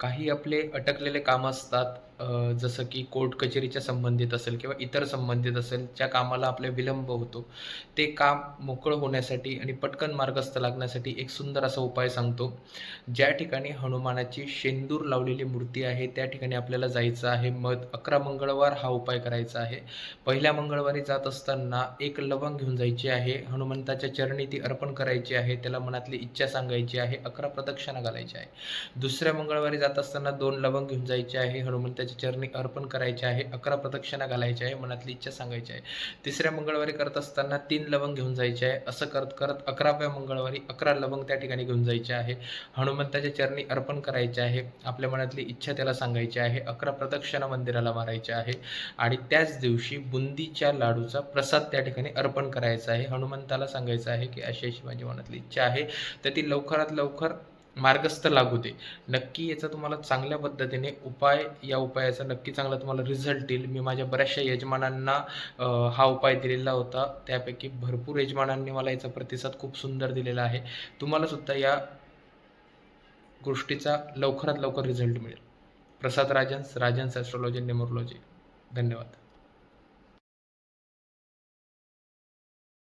काही आपले अटकलेले काम असतात जसं की कोर्ट कचेरीच्या संबंधित असेल किंवा इतर संबंधित असेल ज्या कामाला आपले विलंब होतो ते काम मोकळं होण्यासाठी आणि पटकन मार्गस्थ लागण्यासाठी एक सुंदर असा उपाय सांगतो ज्या ठिकाणी हनुमानाची शेंदूर लावलेली मूर्ती आहे त्या ठिकाणी आपल्याला जायचं आहे. मग अकरा मंगळवार हा उपाय करायचा आहे. पहिल्या मंगळवारी जात असताना एक लवंग घेऊन जायची आहे हनुमंताच्या चरणी ती अर्पण करायची आहे त्याला मनातली इच्छा सांगायची आहे अकरा प्रदक्षिणा घालायची आहे. दुसऱ्या मंगळवारी जात असताना दोन लवंग घेऊन जायचे आहे. हनुमंताचे चरणी अर्पण करायचे आहे. अकरा प्रदक्षिणा घालायची आहे. मनातली इच्छा सांगायची आहे. तिसऱ्या मंगळवारी करत असताना तीन लवंग घेऊन जायचे आहे. असं करत करत अकराव्या मंगळवारी अकरा लवंग त्या ठिकाणी घेऊन जायचे आहे. हनुमंताच्या चरणी अर्पण करायचे आहे. आपल्या मनातली इच्छा त्याला सांगायची आहे. अकरा प्रदक्षिणा मंदिराला मारायची आहे. आणि त्याच दिवशी बुंदीच्या लाडूचा प्रसाद त्या ठिकाणी अर्पण करायचा आहे. हनुमंताला सांगायचं आहे की अशी अशी माझी मनातली इच्छा आहे. तर ती लवकरात लवकर मार्गस्थ लागू दे. नक्की याचा तुम्हाला चांगल्या पद्धतीने उपाय या उपायाचा नक्की चांगला तुम्हाला रिझल्ट येईल. मी माझ्या बऱ्याचशा यजमानांना हा उपाय दिलेला होता. त्यापैकी भरपूर यजमानांनी मला याचा प्रतिसाद खूप सुंदर दिलेला आहे. तुम्हाला सुद्धा या गोष्टीचा लवकरात लवकर रिझल्ट मिळेल. प्रसाद राजन्स राजन्स ॲस्ट्रॉलॉजी नेमोरोलॉजी धन्यवाद.